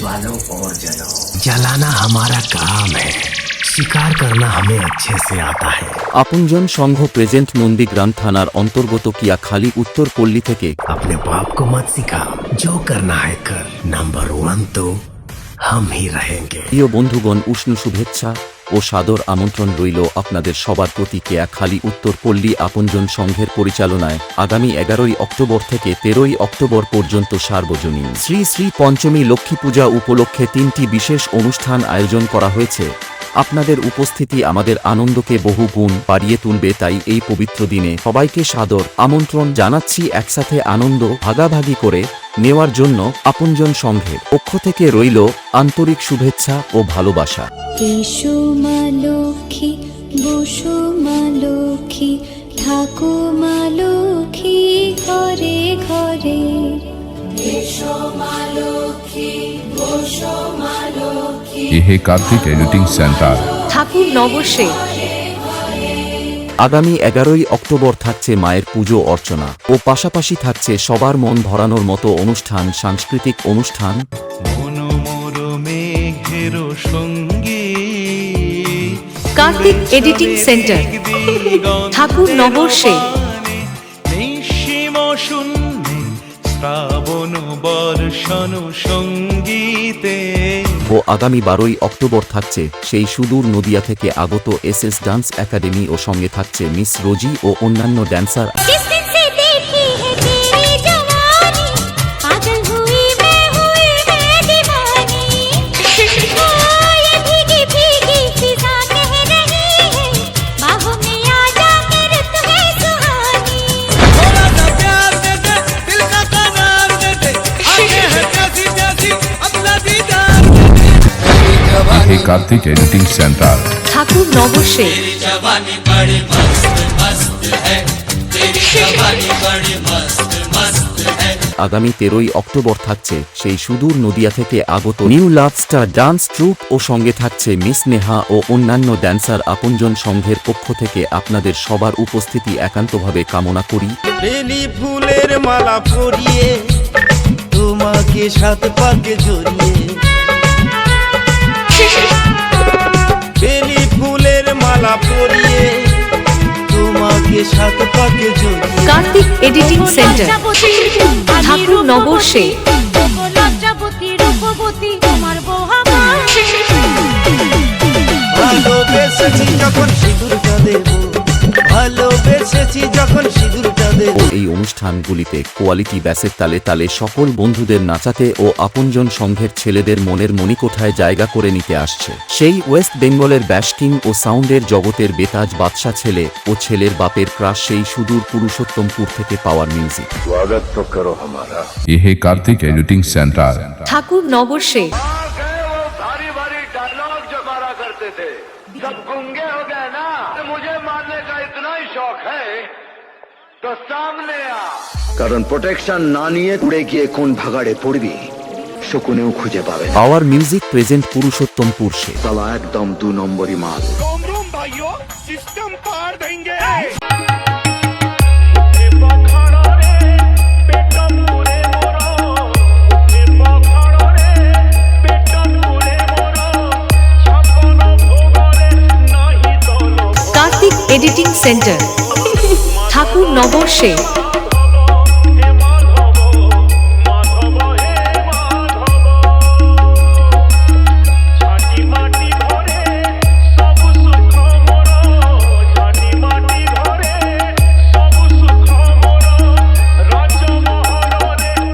वालों और जलो जलाना हमारा काम है शिकार करना हमें अच्छे से आता है আপনজন সংঘ প্রেজেন্ট নন্দীগ্রাম থানার অন্তর্গত কিয়াখালী উত্তরপল্লী থেকে अपने बाप को मत सिखा जो करना है कर नंबर वन तो हम ही रहेंगे প্রিয় বন্ধুগণ উষ্ণ শুভেচ্ছা ও সাদর আমন্ত্রণ রইল আপনাদের সবার প্রতি কেয়াখালী উত্তরপল্লী আপনজন সংঘের পরিচালনায় আগামী এগারোই অক্টোবর থেকে তেরোই অক্টোবর পর্যন্ত সার্বজনীন। শ্রী শ্রী পঞ্চমী লক্ষ্মী পূজা উপলক্ষে তিনটি বিশেষ অনুষ্ঠান আয়োজন করা হয়েছে। আপনাদের উপস্থিতি আমাদের আনন্দকে বহু গুণ বাড়িয়ে তুলবে তাই এই পবিত্র দিনে সবাইকে সাদর আমন্ত্রণ জানাচ্ছি একসাথে আনন্দ ভাগাভাগি করে নেওয়ার জন্য আপনজন সংঘের পক্ষ থেকে রইল আন্তরিক শুভেচ্ছা ও ভালোবাসা। এসো লক্ষ্মী ঘরে ঘরে। ইহে কার্তিক এডিটিং সেন্টার। ঠাকুর নবশে আগামী এগারোই অক্টোবর থাকছে মায়ের পুজো অর্চনা ও পাশাপাশি থাকছে সবার মন ভরানোর মতো অনুষ্ঠান সাংস্কৃতিক অনুষ্ঠান। Kartik editing centre. ঠাকুর নগর সে শ্রাবণ বর্ষণ সঙ্গীতে। ও আগামী বারোই অক্টোবর থাকছে সেই সুদূর নদিয়া থেকে আগত এস এস ডান্স একাডেমি ও সঙ্গে থাকছে মিস রোজি ও অন্যান্য dancer Kartik editing centre. Thakur নবসে। আগামী তেরোই অক্টোবর থাকছে সেই সুদূর নদিয়া থেকে আগত new love star dance troupe ও সঙ্গে থাকছে মিস নেহা ও অন্যান্য ড্যান্সার আপনজন সংঘের পক্ষ থেকে আপনাদের সবার উপস্থিতি একান্তভাবে কামনা করি। ফুলের মালা পরিয়ে তোমাকে সাত পাকে জড়িয়ে পরিয়ে তোমাকে সাত পাকে জড়িয়ে Kartik editing centre Thakurnagar সে এই অনুষ্ঠানগুলিতে কোয়ালিটি ব্যাসের তালে তালে সকল বন্ধুদের নাচাতে ও আপনজন সংঘের ছেলেদের মনের মণিকোঠায় জায়গা করে নিতে আসছে সেই ওয়েস্ট বেঙ্গলের ব্যাশকিং ও সাউন্ডের জগতের বেতাজ বাদশা ছেলে ও ছেলের বাপের ক্রাশ সেই সুদূর পুরুষোত্তমপুর থেকে পাওয়ার মিউজিক यह Kartik editing centre Thakurnagar সে भारी भारी डायलॉग जो मारा करते थे सब गुंगे हो गए ना तो मुझे मारने का इतना ही शौक है তো সামনে কারণ প্রোটেকশন না নিয়ে উড়ে গিয়ে কোন ভাগাড়ে পড়বি শকুনেও খুঁজে পাবে পাওয়ার মিউজিক প্রেজেন্ট পুরুষোত্তম পুরুষে তালা একদম দু নম্বরই মাল। সিস্টেম এডিটিং সেন্টার সে